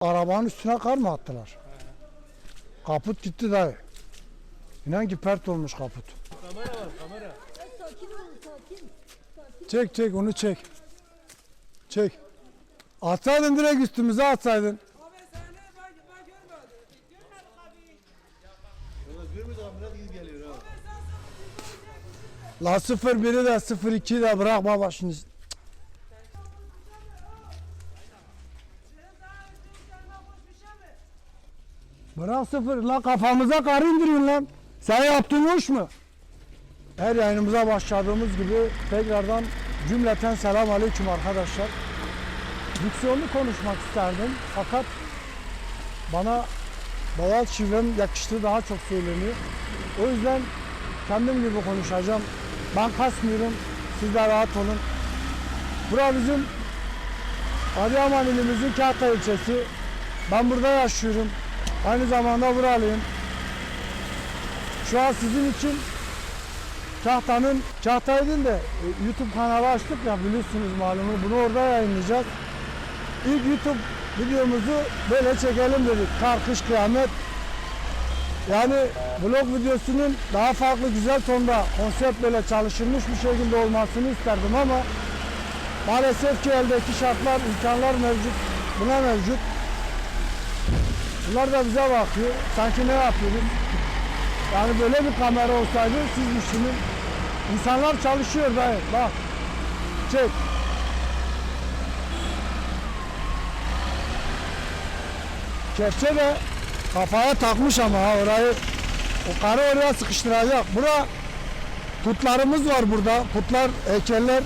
Arabanın üstüne kar mı attılar? Kaput gitti dayı. İnan ki pert olmuş kaput. Kamera var kamera. Sakin ol, sakin. Çek çek onu çek. Çek. Atsaydın direkt üstümüze atsaydın. La 01'i de 02'yi de bırak baba Bırak sıfır. La kafamıza kar indirin lan. Sen yaptın iş mi? Her yayınımıza başladığımız gibi tekrardan cümleten selam aleyküm arkadaşlar. Diksiyonlu konuşmak isterdim fakat bana doğal şivem yakıştığı daha çok söyleniyor. O yüzden kendim gibi konuşacağım. Ben kasmıyorum. Siz de rahat olun. Bura bizim Adıyaman ilimizin Kahta ilçesi. Ben burada yaşıyorum. Aynı zamanda buralıyım. Şu an sizin için Kahta'nın, Kahta'ydın de e, YouTube kanalı açtık ya biliyorsunuz malumu. Bunu orada yayınlayacağız. İlk YouTube videomuzu böyle çekelim dedik. Kar, kış, kıyamet. Yani vlog videosunun daha farklı güzel tonda konsept böyle çalışılmış bir şekilde olmasını isterdim ama maalesef ki eldeki şartlar, imkanlar mevcut. Buna mevcut. Bunlar da bize bakıyor. Sanki ne yapıyoruz? Yani böyle bir kamera olsaydı siz düşünün. İnsanlar çalışıyor dayı. Bak. Çek. Kepçe de kafaya takmış ama ha orayı o karı oraya sıkıştıracak. Bura putlarımız var burada. Putlar, heykeller,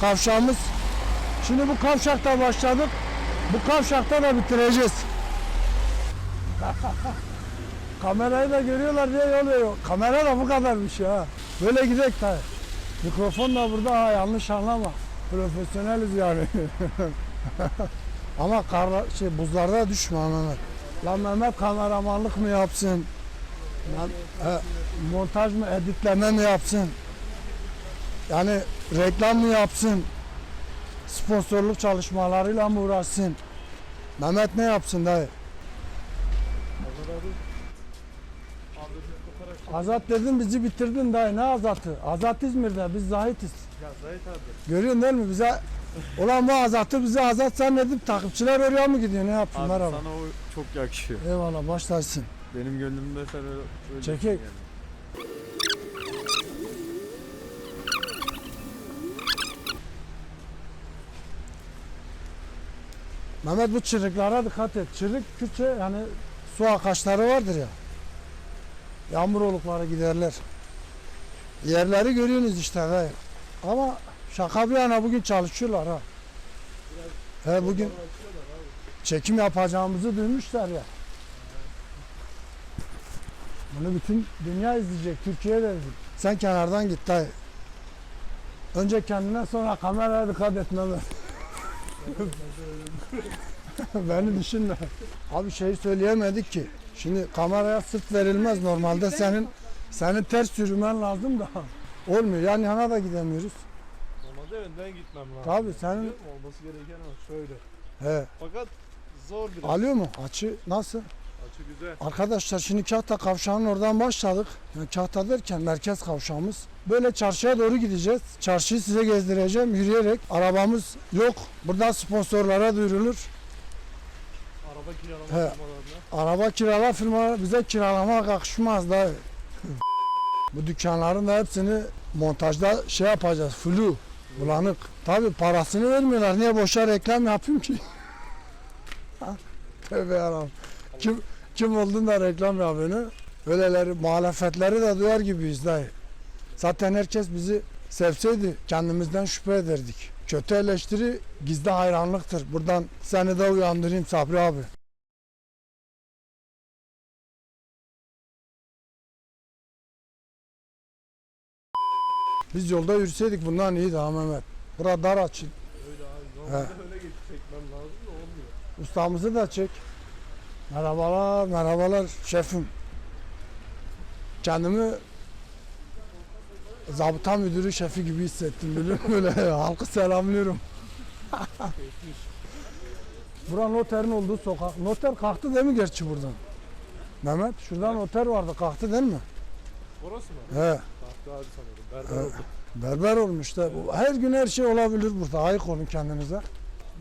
kavşağımız. Şimdi bu kavşakta başladık. Bu kavşakta da bitireceğiz. Kamerayı da görüyorlar diye yol. Kamera da bu kadarmış ya. Böyle gidek tabi. Mikrofon da burada ha yanlış anlama. Profesyoneliz yani. Ama kar, şey, buzlarda düşme Mehmet. Lan Mehmet kameramanlık mı yapsın? Lan, e, montaj mı, editleme mi yapsın? Yani reklam mı yapsın? Sponsorluk çalışmalarıyla mı uğraşsın? Mehmet ne yapsın dayı? Azat dedin bizi bitirdin dayı ne azatı? Azat İzmir'de biz zahitiz. Ya Zahit abi. Görüyorsun değil mi bize? Ulan bu azatı bize azat zannedip takipçiler oraya mı gidiyor ne yaptın Abi merhaba. sana o çok yakışıyor. Eyvallah başlarsın. Benim gönlümde sen öyle öyle Çekek. yani. Mehmet bu çırıklara dikkat et. Çırık Kürtçe yani su akaçları vardır ya. Yağmur olukları giderler. Yerleri görüyorsunuz işte dayı. Ama şaka bir yana bugün çalışıyorlar ha. He bugün çekim yapacağımızı duymuşlar ya. Bunu bütün dünya izleyecek. Türkiye de izleyecek. Sen kenardan git dayı. Önce kendine sonra kameraya dikkat et Mehmet. Beni düşünme. Abi şeyi söyleyemedik ki. Şimdi kameraya sırt verilmez normalde senin senin ters yürümen lazım da olmuyor. Yan yana da gidemiyoruz. Normalde önden gitmem lazım. Tabii senin Biliyor musun? Olması gereken o şöyle. he Fakat zor biraz. alıyor mu? Açı nasıl? Açı güzel. Arkadaşlar şimdi Kahta kavşağının oradan başladık. Yani Kahta derken merkez kavşağımız. Böyle çarşıya doğru gideceğiz. Çarşıyı size gezdireceğim yürüyerek. Arabamız yok. Buradan sponsorlara duyurulur. Araba kiralama He. firmalarına. Araba kirala firma bize kiralama kalkışmaz da. Bu dükkanların da hepsini montajda şey yapacağız. Flu, bulanık. Tabi parasını vermiyorlar. Niye boşa reklam yapayım ki? Tövbe yarabbim. Kim, kim oldun da reklam yapıyorsun? Öyleleri, muhalefetleri de duyar gibiyiz dayı. Zaten herkes bizi sevseydi kendimizden şüphe ederdik. Kötü eleştiri gizli hayranlıktır. Buradan seni de uyandırayım Sabri abi. Biz yolda yürüseydik bundan iyiydi ha Mehmet. Bura dar açı. Öyle abi. Normalde öyle geçip çekmem lazım da olmuyor. Ustamızı da çek. Merhabalar, merhabalar şefim. Kendimi zabıta müdürü şefi gibi hissettim biliyor musun? Böyle halkı selamlıyorum. Bura noterin olduğu sokak. Noter kalktı değil mi gerçi buradan? Mehmet şuradan noter vardı kalktı değil mi? Orası mı? He. Tahta ağacı sanırım. Berber oldu. Berber olmuş da. Bu- Her gün her şey olabilir burada. Ayık olun kendinize.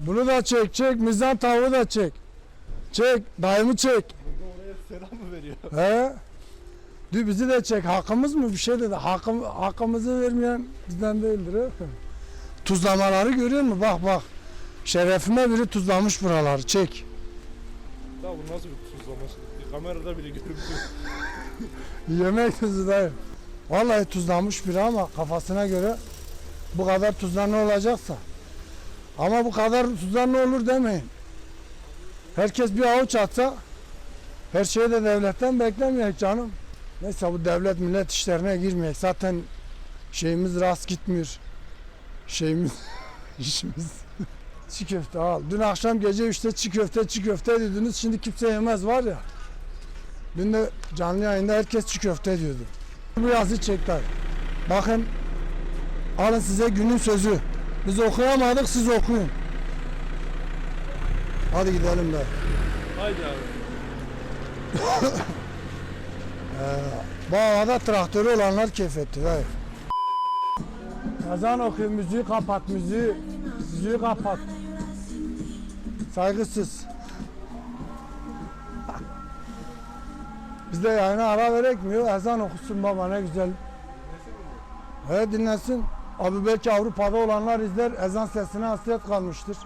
Bunu da çek çek. Mizan tavuğu da çek. Çek. Dayımı çek. Burada oraya selam mı veriyor? He. Dü bizi de çek. Hakkımız mı bir şey dedi. Hakkım, hakkımızı vermeyen bizden değildir. He. Tuzlamaları görüyor musun? Bak bak. Şerefime biri tuzlamış buraları. Çek. Ya bu nasıl bir tuzlaması? Kamerada bile görüntü. Yemek tuzu dayı. Vallahi tuzlanmış biri ama kafasına göre bu kadar tuzdan ne olacaksa. Ama bu kadar tuzdan ne olur demeyin. Herkes bir avuç atsa her şeyi de devletten beklemeyek canım. Neyse bu devlet millet işlerine girmeyek. Zaten şeyimiz rast gitmiyor. Şeyimiz, işimiz. çiğ köfte al. Dün akşam gece 3'te çiğ köfte çiğ köfte dediniz. Şimdi kimse yemez var ya. Dün de canlı yayında herkes çiğ köfte diyordu. Bu yazı çekler. Bakın alın size günün sözü. Biz okuyamadık siz okuyun. Hadi gidelim de. Haydi abi. Bu havada traktörü olanlar keyfetti. Hayır. Ezan okuyor, müziği kapat, müziği, müziği kapat. Saygısız. Biz de yayına ara verekmiyor. Ezan okusun baba ne güzel. He dinlesin. Abi belki Avrupa'da olanlar izler. Ezan sesine hasret kalmıştır.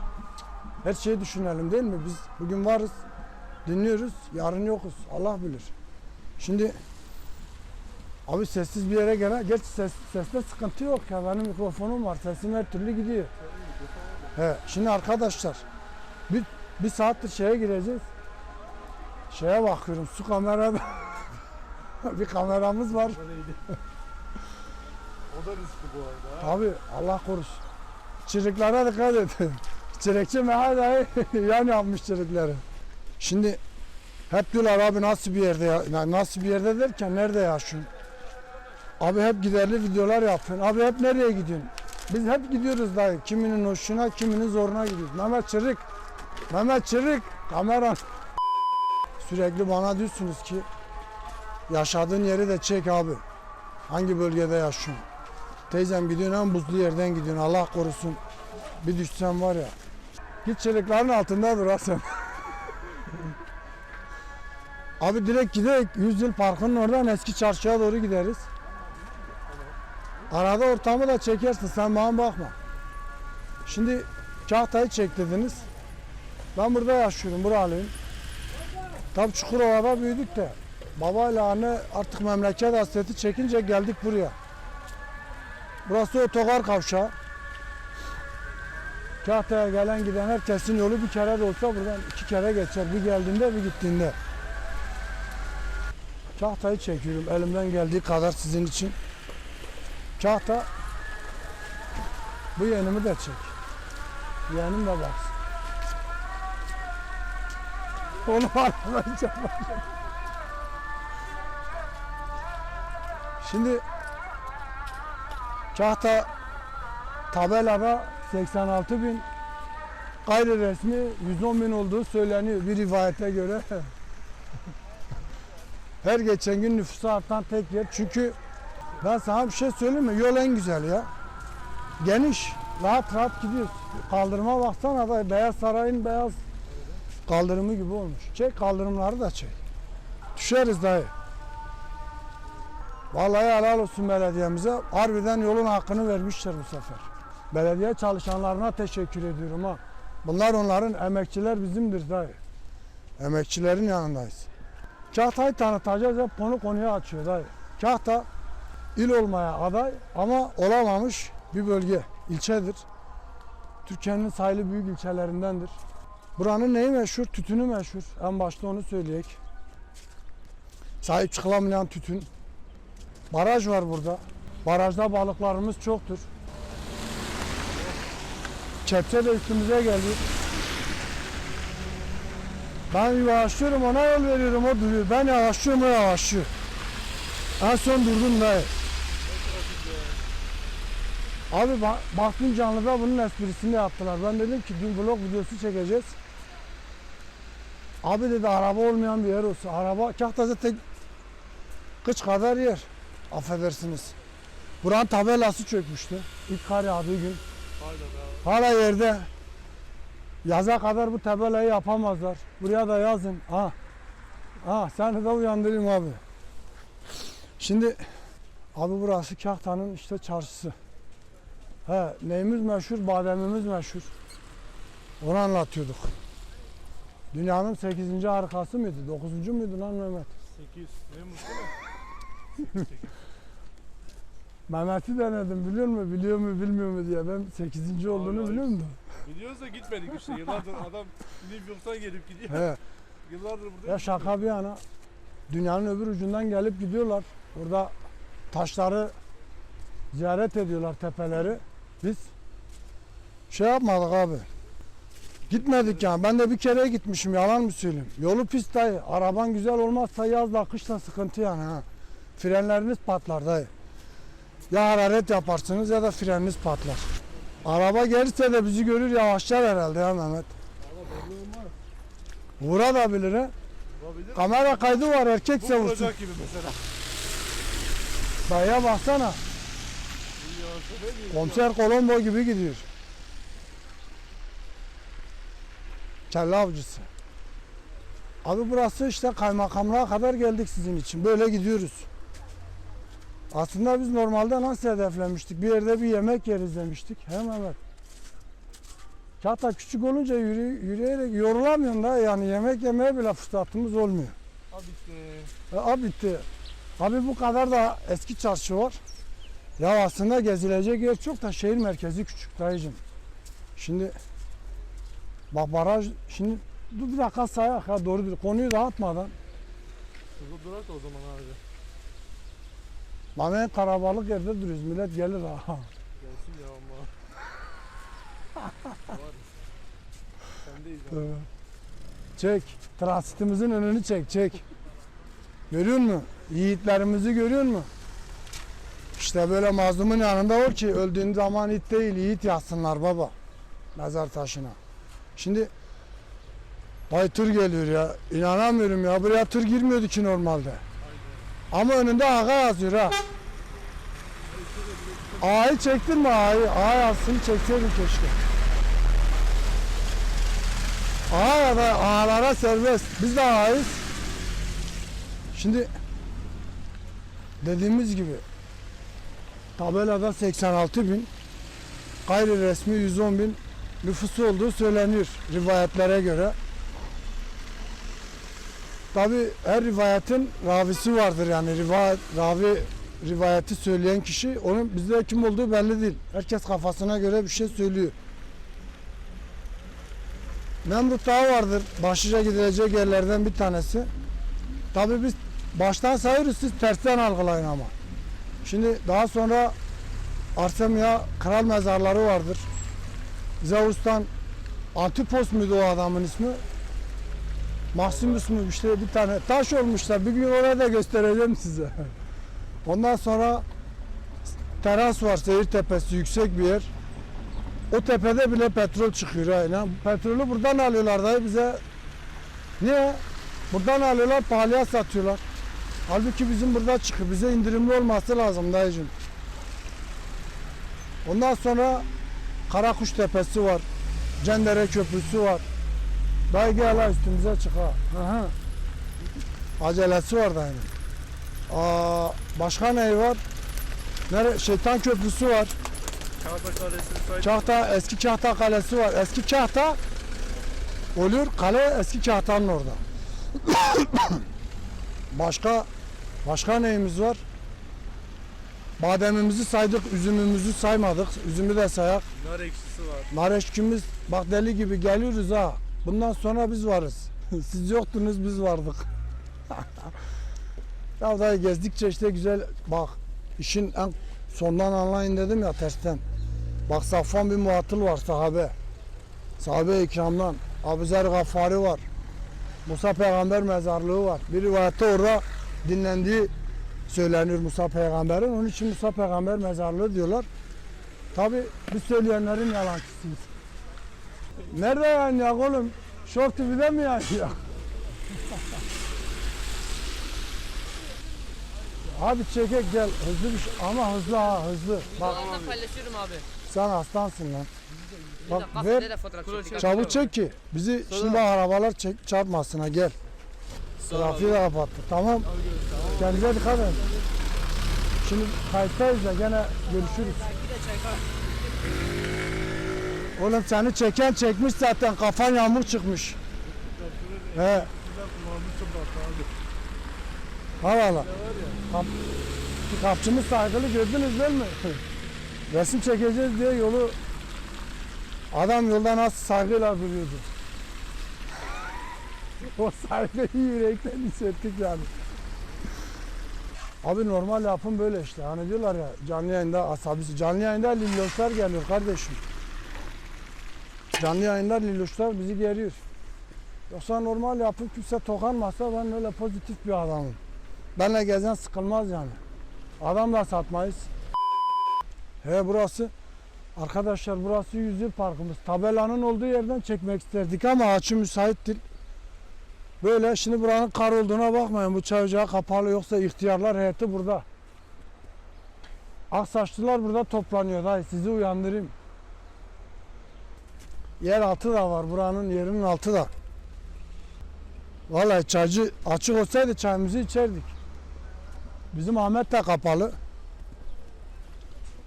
Her şeyi düşünelim değil mi? Biz bugün varız. Dinliyoruz. Yarın yokuz. Allah bilir. Şimdi Abi sessiz bir yere gelen, gerçi ses, seste sıkıntı yok ya benim mikrofonum var, sesim her türlü gidiyor. He, şimdi arkadaşlar, bir, bir saattir şeye gireceğiz. Şeye bakıyorum, su kamerada bir kameramız var. O da riskli bu arada. ha. Abi Allah korusun. Çırıklara dikkat et. Çırıkçı meha dahi yan yapmış çırıkları. Şimdi hep diyorlar abi nasıl bir yerde ya- nasıl bir yerde derken nerede yaşıyorsun? Abi hep giderli videolar yapıyorsun. Abi hep nereye gidiyorsun? Biz hep gidiyoruz dayı. Kiminin hoşuna, kiminin zoruna gidiyoruz. Mehmet Çırık, Mehmet Çırık, kamera. Sürekli bana diyorsunuz ki yaşadığın yeri de çek abi. Hangi bölgede yaşıyorsun? Teyzem gidiyorsun en buzlu yerden gidiyorsun Allah korusun. Bir düşsen var ya. Git çeliklerin altında dur ha sen. Abi direkt gidelim 100 yıl parkının oradan eski çarşıya doğru gideriz. Arada ortamı da çekersin sen bana bakma. Şimdi Kahta'yı çek dediniz. Ben burada yaşıyorum buralıyım. Tabi Çukurova'da büyüdük de. Babayla anne artık memleket hasreti çekince geldik buraya. Burası otogar kavşağı. Kahta'ya gelen giden herkesin yolu bir kere de olsa buradan iki kere geçer. Bir geldiğinde bir gittiğinde. Kahta'yı çekiyorum elimden geldiği kadar sizin için. Kahta bu yeğenimi de çek. Yeğenim de baksın. Onu aramayacağım. Şimdi Kahta tabelada 86 bin gayri resmi 110 bin olduğu söyleniyor bir rivayete göre. Her geçen gün nüfusu artan tek yer. Çünkü ben sana bir şey söyleyeyim mi? Yol en güzel ya. Geniş. Rahat rahat gidiyoruz. Kaldırıma baksana da Beyaz Saray'ın beyaz kaldırımı gibi olmuş. Çek kaldırımları da çek. Düşeriz dayı. Vallahi helal olsun belediyemize. Harbiden yolun hakkını vermişler bu sefer. Belediye çalışanlarına teşekkür ediyorum ha. Bunlar onların emekçiler bizimdir dayı. Emekçilerin yanındayız. Kahta'yı tanıtacağız hep konu konuya açıyor dayı. Kahta il olmaya aday ama olamamış bir bölge, ilçedir. Türkiye'nin sayılı büyük ilçelerindendir. Buranın neyi meşhur? Tütünü meşhur. En başta onu söyleyek. Sahip çıkılamayan tütün. Baraj var burada. Barajda balıklarımız çoktur. Kepçe de üstümüze geliyor. Ben yavaşlıyorum ona yol veriyorum o duruyor. Ben yavaşlıyorum o yavaşlıyor. En son durdum dayı. Abi ba- baktım canlıda bunun esprisini yaptılar. Ben dedim ki dün vlog videosu çekeceğiz. Abi dedi araba olmayan bir yer olsun. Araba Kahta zaten kıç kadar yer. Affedersiniz. Buranın tabelası çökmüştü. İlk kar yağdığı gün. Hala yerde. Yaza kadar bu tabelayı yapamazlar. Buraya da yazın. Ha. Ha seni de uyandırayım abi. Şimdi abi burası Kahta'nın işte çarşısı. He, neyimiz meşhur? Bademimiz meşhur. Onu anlatıyorduk. Dünyanın 8. harikası mıydı? 9. muydu lan Mehmet? 8. Ne mutlu. Mehmet'i denedim biliyor musun? Biliyor mu bilmiyor mu diye. Ben 8. olduğunu biliyor musun? Biliyoruz da gitmedik işte. Yıllardır adam New York'tan gelip gidiyor. He. Yıllardır burada. Ya şaka bir yana dünyanın öbür ucundan gelip gidiyorlar. Burada taşları ziyaret ediyorlar tepeleri. Biz şey yapmadık abi. Gitmedik yani. Ben de bir kere gitmişim yalan mı söyleyeyim. Yolu pis dayı. Araban güzel olmazsa yazla kışla sıkıntı yani ha. Frenleriniz patlar dayı. Ya hararet yaparsınız ya da freniniz patlar. Araba gelirse de bizi görür yavaşlar herhalde ya Mehmet. Vura da bilir ha. Olabilir. Kamera kaydı var Bu erkekse vursun. vuracak gibi mesela. Dayıya baksana. Bu yansı ne diyeyim? Komiser Colombo gibi gidiyor. Kelle avcısı. Abi burası işte kaymakamlığa kadar geldik sizin için. Böyle gidiyoruz. Aslında biz normalde nasıl hedeflemiştik? Bir yerde bir yemek yeriz demiştik. He Mehmet? Hatta küçük olunca yürü, yürüyerek yorulamıyorsun da yani yemek yemeye bile fırsatımız olmuyor. Abi. E, abi bitti. Abi bu kadar da eski çarşı var. Ya aslında gezilecek yer çok da şehir merkezi küçük dayıcım. Şimdi bak baraj şimdi dur bir dakika sayak ya doğru bir konuyu dağıtmadan. Hızlı durak o zaman abi. Bana en karabalık yerde duruyoruz millet gelir ha. Gelsin ya ama. Var. Sendeyiz abi. Evet. Çek. Transitimizin önünü çek çek. Görüyor musun? Yiğitlerimizi görüyor musun? İşte böyle mazlumun yanında o ki öldüğün zaman it değil yiğit yazsınlar baba. Mezar taşına. Şimdi Ay tır geliyor ya. İnanamıyorum ya. Buraya tır girmiyordu ki normalde. Ama önünde ağa yazıyor ha. Ağayı çektin mi ağayı? Ağa yazsın çekseydin keşke. Ağa ya da ağalara serbest. Biz de ağayız. Şimdi dediğimiz gibi tabelada 86 bin gayri resmi 110 bin nüfusu olduğu söyleniyor rivayetlere göre. Tabi her rivayetin ravisi vardır yani rivayet, ravi rivayeti söyleyen kişi onun bizde kim olduğu belli değil. Herkes kafasına göre bir şey söylüyor. Nemrut Dağı vardır. Başlıca gidilecek yerlerden bir tanesi. Tabii biz baştan sayıyoruz siz tersten algılayın ama. Şimdi daha sonra Artemia kral mezarları vardır. Zeus'tan Antipos muydu o adamın ismi? Maximus mu işte bir tane taş olmuşlar. Bir gün oraya da göstereceğim size. Ondan sonra teras var seyir tepesi yüksek bir yer. O tepede bile petrol çıkıyor aynen. Petrolü buradan alıyorlar dayı bize. Niye? Buradan alıyorlar pahalıya satıyorlar. Halbuki bizim burada çıkıyor. Bize indirimli olması lazım dayıcım. Ondan sonra Karakuş Tepesi var. Cendere Köprüsü var. Dayı gel ha üstümüze çık ha. Aha. Acelesi var dayının. Aa, başka ne var? Nere? Şeytan Köprüsü var. Kağıta Kalesi'ni say. Kahta, eski Kahta Kalesi var. Eski Kahta oluyor, kale eski Kahta'nın orada. başka başka neyimiz var? Bademimizi saydık, üzümümüzü saymadık. Üzümü de sayak. Nar ekşisi var. Nar eşkimiz bak deli gibi geliyoruz ha. Bundan sonra biz varız. Siz yoktunuz biz vardık. ya da gezdikçe işte güzel bak işin en sondan anlayın dedim ya tersten. Bak Safvan bir muhatıl var sahabe. Sahabe ikramdan. Abuzer Gaffari var. Musa Peygamber mezarlığı var. Bir rivayette orada dinlendiği söyleniyor Musa Peygamber'in. Onun için Musa Peygamber mezarlığı diyorlar. Tabi biz söyleyenlerin yalancısıyız. Nerede yani ya oğlum? Şok TV'de mi yani ya? Abi çekek gel hızlı bir şey ama hızlı ha hızlı. Bak Kanalda paylaşıyorum abi. sen aslansın lan. Bak ver ver. fotoğraf çektik. çabuk çek ki bizi şimdi bak arabalar çek, çarpmasın ha gel. Trafiği de kapattı. Tamam. Kendinize dikkat edin. Şimdi kayıttayız da gene görüşürüz. Oğlum seni çeken çekmiş zaten kafan yamuk çıkmış. He. Allah. Kap, kapçımız saygılı gördünüz değil mi? Resim çekeceğiz diye yolu adam yolda nasıl saygıyla duruyordu. o saygıyı yürekten hissettik yani. Abi normal yapım böyle işte. Hani diyorlar ya canlı yayında asabisi. Canlı yayında lilloşlar geliyor kardeşim. Canlı yayında lilloşlar bizi geriyor. Yoksa normal yapım kimse tokanmasa ben öyle pozitif bir adamım. Benle gezen sıkılmaz yani. Adam da satmayız. He burası arkadaşlar burası yüzü parkımız. Tabelanın olduğu yerden çekmek isterdik ama açı müsait değil. Böyle şimdi buranın kar olduğuna bakmayın. Bu çay ocağı kapalı yoksa ihtiyarlar heyeti burada. Aksaçlılar burada toplanıyor. Dayı sizi uyandırayım. Yer altı da var. Buranın yerinin altı da. Vallahi çaycı açık olsaydı çayımızı içerdik. Bizim Ahmet de kapalı.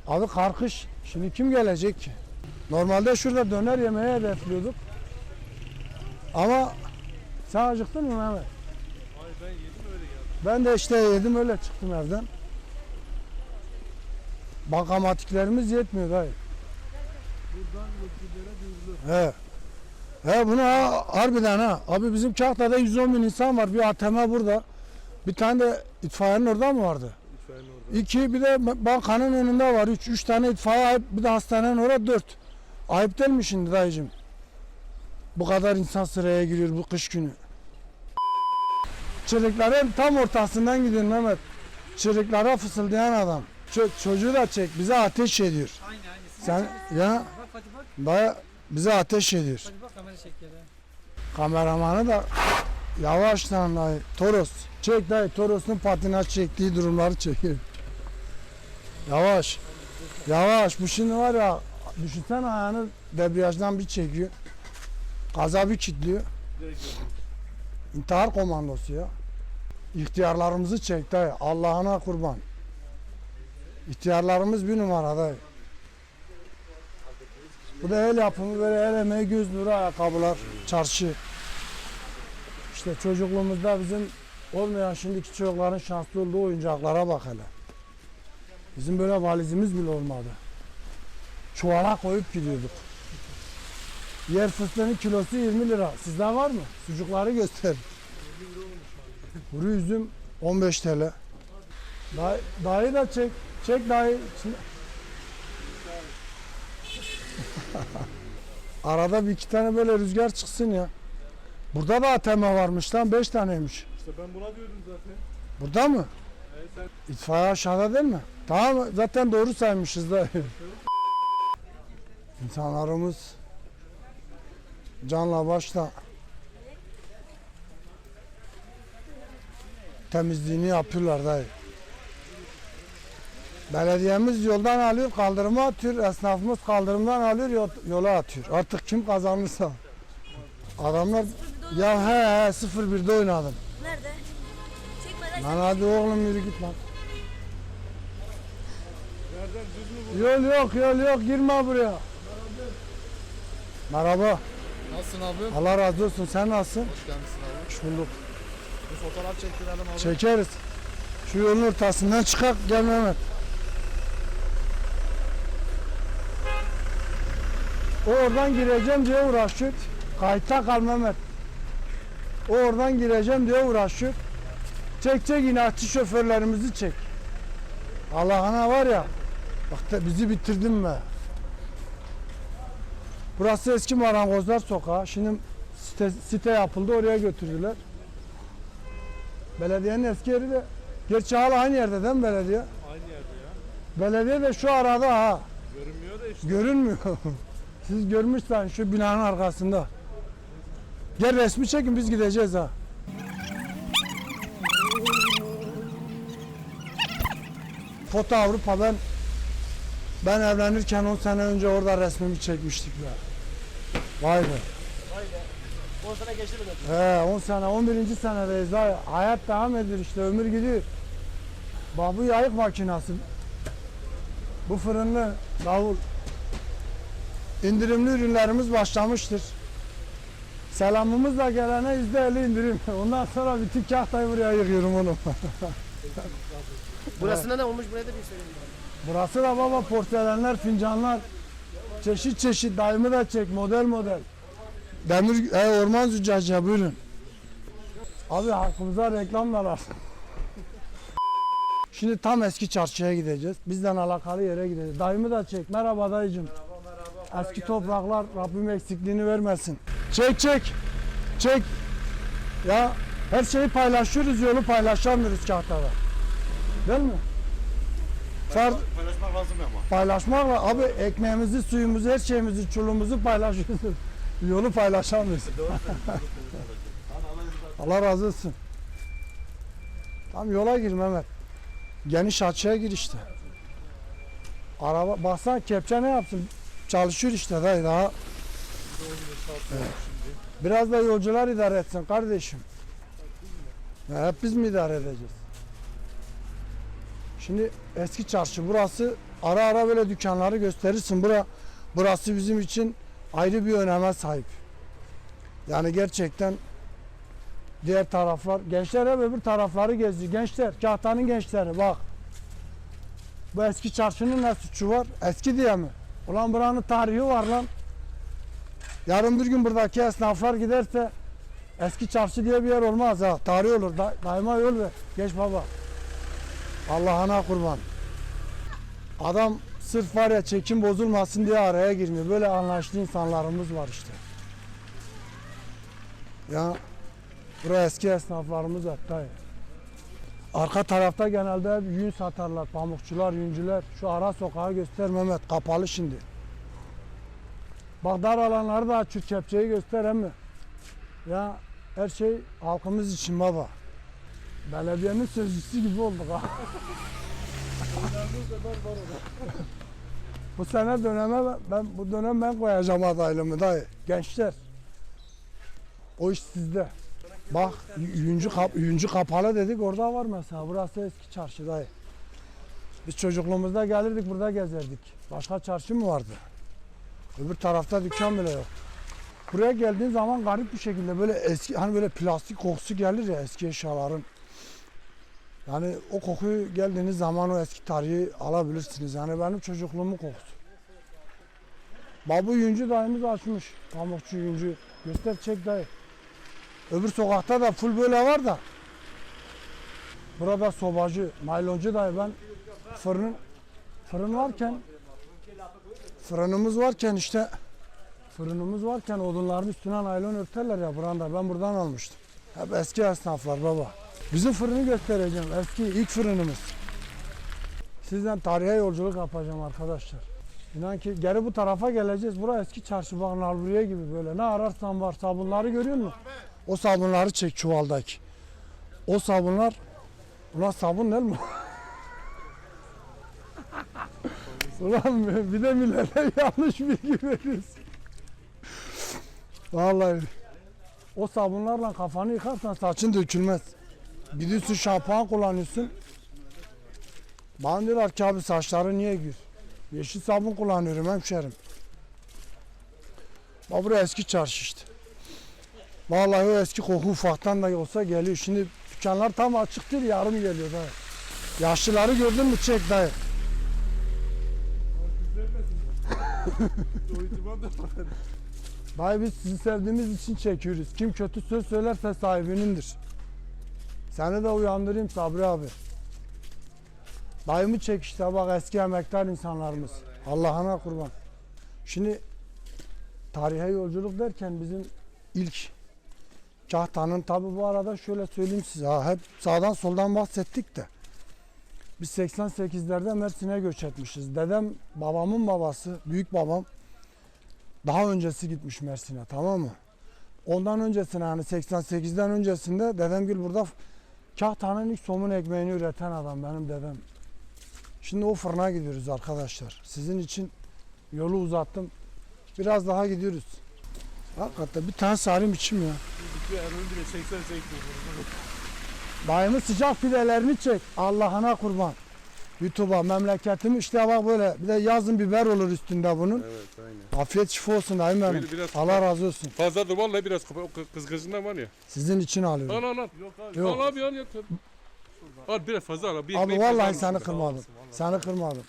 Abi karkış. Şimdi kim gelecek ki? Normalde şurada döner yemeye hedefliyorduk. Ama sen acıktın mı Mehmet? Hayır ben yedim öyle geldim. Ben de işte yedim öyle çıktım evden. Bankamatiklerimiz yetmiyor dayı. Buradan yetkililere duyurulur. He. He bunu ha, harbiden ha. Abi bizim Kahta'da 110 bin insan var. Bir ATM burada. Bir tane de itfaiyenin orada mı vardı? İtfaiyenin orada. İki bir de bankanın önünde var. Üç, üç tane itfaiye ayıp. Bir de hastanenin orada dört. Ayıp değil mi şimdi dayıcım? Bu kadar insan sıraya giriyor bu kış günü. Çırıkların tam ortasından gidiyor Mehmet. Çırıklara fısıldayan adam. Ço- çocuğu da çek. Bize ateş ediyor. Aynı aynı. Sen ya. Baya bize ateş ediyor. Fatih bak kamera ha. Kameramanı da yavaş lan dayı. Toros. Çek dayı. Toros'un patinaj çektiği durumları çekiyor. Yavaş. Yavaş. Bu şimdi var ya düşünsene ayağını debriyajdan bir çekiyor. Gaza bir kilitliyor. İntihar komandosu ya. İhtiyarlarımızı çek dayı. Allah'ına kurban. İhtiyarlarımız bir numara dayı. Bu da el yapımı böyle el emeği göz nuru ayakkabılar, çarşı. İşte çocukluğumuzda bizim olmayan şimdiki çocukların şanslı olduğu oyuncaklara bak hele. Bizim böyle valizimiz bile olmadı. Çuvala koyup gidiyorduk. Yer fıstığının kilosu 20 lira. Sizde var mı? Sucukları göster. Kuru üzüm 15 TL. Dayı, dayı da çek. Çek dayı. Şimdi- Arada bir iki tane böyle rüzgar çıksın ya. Burada da ATM varmış lan 5 taneymiş. İşte ben buna diyordum zaten. Burada mı? Evet sen İtfaiye aşağıda değil mi? Tamam zaten doğru saymışız da. İnsanlarımız canla başla temizliğini yapıyorlar dayı. Belediyemiz yoldan alıyor, kaldırıma atıyor. Esnafımız kaldırımdan alıyor, yol- yola atıyor. Artık kim kazanırsa. Adamlar ya he he 0-1'de oynadım. Nerede? Çekmeden Lan hadi oğlum yürü git lan. nereden düz mü Yol yok yol yok girme buraya. Merhaba. Nasılsın abi? Allah razı olsun. Sen nasılsın? Hoş gelmişsin abi. Hoş bulduk. Bir fotoğraf çektirelim abi. Çekeriz. Şu yolun ortasından çıkak gel O oradan gireceğim diye uğraşıyor. Kayıtta kal Mehmet. O oradan gireceğim diye uğraşıyor. Çek çek inatçı şoförlerimizi çek. Allah'ına var ya. Bak da bizi bitirdin be. Burası eski marangozlar sokağı. Şimdi site, site yapıldı oraya götürdüler. Belediyenin eski yeri de gerçi hala aynı yerde değil mi belediye? Aynı yerde ya. Belediye de şu arada ha. Görünmüyor da işte. Görünmüyor. Siz görmüşsen şu binanın arkasında. Gel resmi çekin biz gideceğiz ha. Foto Avrupa'dan ben ben evlenirken 10 sene önce orada resmimi çekmiştik ya. Vay be. Vay be. 10 sene geçti mi? He 10 sene 11. senedeyiz daha. Hayat devam ediyor işte ömür gidiyor. Bak bu yayık makinası. Bu fırınlı davul. İndirimli ürünlerimiz başlamıştır. Selamımızla gelene %50 indirim. Ondan sonra bütün kahtayı buraya yıkıyorum oğlum. Burasında ne olmuş buraya da bir söyleyeyim. Burası da baba porselenler, fincanlar. Çeşit çeşit daimi de çek model model. Demir e, orman züccacı buyurun. Abi hakkımıza reklam da lazım. Şimdi tam eski çarşıya gideceğiz. Bizden alakalı yere gideceğiz. Dayımı da çek. Merhaba dayıcım. Eski topraklar Rabbim eksikliğini vermesin. Çek çek. Çek. Ya her şeyi paylaşıyoruz yolu paylaşamıyoruz kahtada. Değil mi? Far, Paylaşmak lazım ama. paylaşmakla abi ekmeğimizi, suyumuzu, her şeyimizi, çuluğumuzu paylaşıyoruz. Yolu paylaşamıyoruz. Allah razı olsun. Tam yola gir Mehmet. Geniş açıya gir işte. Araba baksana kepçe ne yapsın? Çalışıyor işte dayı daha. Biraz da yolcular idare etsin kardeşim. Ya hep biz mi idare edeceğiz? Şimdi eski çarşı burası ara ara böyle dükkanları gösterirsin. Bura, burası bizim için ayrı bir öneme sahip. Yani gerçekten diğer taraflar gençler hep öbür tarafları geziyor. Gençler, Kahta'nın gençleri bak. Bu eski çarşının ne suçu var? Eski diye mi? Ulan buranın tarihi var lan. Yarın bir gün buradaki esnaflar giderse eski çarşı diye bir yer olmaz ha. Tarih olur. Da, daima yol ver. Geç baba. Allah'ına kurban. Adam sırf var ya çekim bozulmasın diye araya girmiyor. Böyle anlaştığı insanlarımız var işte. Ya buraya eski esnaflarımız hep dayı. Arka tarafta genelde yün satarlar, pamukçular, yüncüler. Şu ara sokağı göster Mehmet, kapalı şimdi. Bak dar alanları da açıyor, kepçeyi göster emmi. Ya her şey halkımız için baba. Belediyenin sözcüsü gibi olduk ha. bu sene döneme ben bu dönem ben koyacağım adaylığımı dayı. Gençler. O iş sizde. Bak yüncü, kap, yüncü kapalı dedik orada var mesela. Burası eski çarşı dayı. Biz çocukluğumuzda gelirdik burada gezerdik. Başka çarşı mı vardı? Öbür tarafta dükkan bile yok. Buraya geldiğin zaman garip bir şekilde böyle eski hani böyle plastik kokusu gelir ya eski eşyaların. Yani o kokuyu geldiğiniz zaman o eski tarihi alabilirsiniz. Yani benim çocukluğumun kokusu. Babu Yüncü dayımız açmış. Pamukçu Yüncü. Göster çek dayı. Öbür sokakta da full böyle var da. Burada sobacı, nayloncu dayı ben fırın fırın varken fırınımız varken işte fırınımız varken odunların üstüne naylon örterler ya buranda ben buradan almıştım. Hep eski esnaflar baba. Bizim fırını göstereceğim. Eski ilk fırınımız. Sizden tarihe yolculuk yapacağım arkadaşlar. İnan ki geri bu tarafa geleceğiz. Burası eski çarşı bak Nalburiye gibi böyle. Ne ararsan var. Sabunları görüyor musun? O sabunları çek çuvaldaki. O sabunlar Ulan sabun değil mi? Ulan bir de millete yanlış bilgi veriyorsun. Vallahi o sabunlarla kafanı yıkarsan saçın dökülmez. Gidiyorsun şampuan kullanıyorsun. Bana diyorlar ki abi saçları niye gür? Yeşil sabun kullanıyorum hemşerim. Bak burası eski çarşı işte. Vallahi o eski koku ufaktan da olsa geliyor. Şimdi dükkanlar tam açık değil yarım geliyor dayı. Yaşlıları gördün mü çek dayı. Dayı biz sizi sevdiğimiz için çekiyoruz. Kim kötü söz söylerse sahibinindir. Seni de uyandırayım Sabri abi. Dayımı çek işte bak eski emektar insanlarımız. Allah'ına kurban. Şimdi tarihe yolculuk derken bizim ilk Kahta'nın tabi bu arada şöyle söyleyeyim size hep sağdan soldan bahsettik de biz 88'lerde Mersin'e göç etmişiz. Dedem babamın babası, büyük babam daha öncesi gitmiş Mersin'e tamam mı? Ondan öncesine hani 88'den öncesinde dedemgil burada Kahta'nın ilk somun ekmeğini üreten adam benim dedem. Şimdi o fırına gidiyoruz arkadaşlar. Sizin için yolu uzattım. Biraz daha gidiyoruz. Hakikaten bir tane sarayım içim ya. Bile çekmiyor. Dayımın sıcak pidelerini çek. Allah'ına kurban. YouTube'a memleketim işte bak böyle. Bir de yazın biber olur üstünde bunun. Evet aynen. Afiyet şifa olsun dayım benim. Böyle biraz- Allah razı olsun. Fazla dur vallahi biraz kapa- o kız- kızgızından var ya. Sizin için alıyorum. Al al al. Yok abi. Yok. Al abi al yok. Al biraz fazla al. Bir Abi fazla vallahi al. seni kırmadım. Seni kırmadım.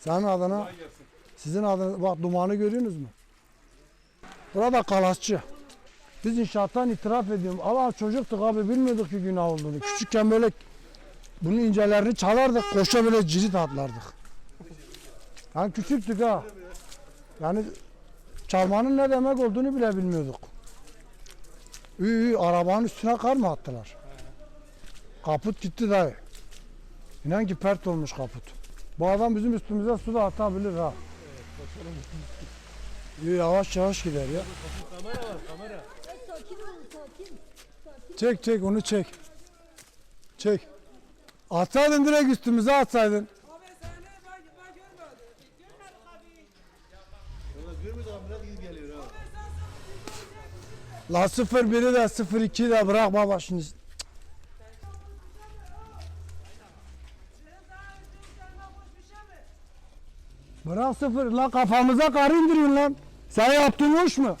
Senin adına, sizin adına bak dumanı görüyorsunuz mu? Burada kalasçı. Biz inşaattan itiraf ediyorum. Allah çocuktuk abi bilmiyorduk ki günah olduğunu. Küçükken böyle bunun incelerini çalardık. Koşa böyle cirit atlardık. Yani küçüktük ha. Yani çalmanın ne demek olduğunu bile bilmiyorduk. Üy, arabanın üstüne kar mı attılar? Kaput gitti dayı. İnan ki pert olmuş kaput. Bu adam bizim üstümüze su da atabilir ha. Yo, Yavaş yavaş gider ya. Sakin olun sakin. Çek çek onu çek. Çek. Atsaydın direkt üstümüze atsaydın. La 01'i de 02'yi de bırak baba Bırak sıfır la kafamıza kar indiriyorsun lan. Sen yaptığın hoş mu?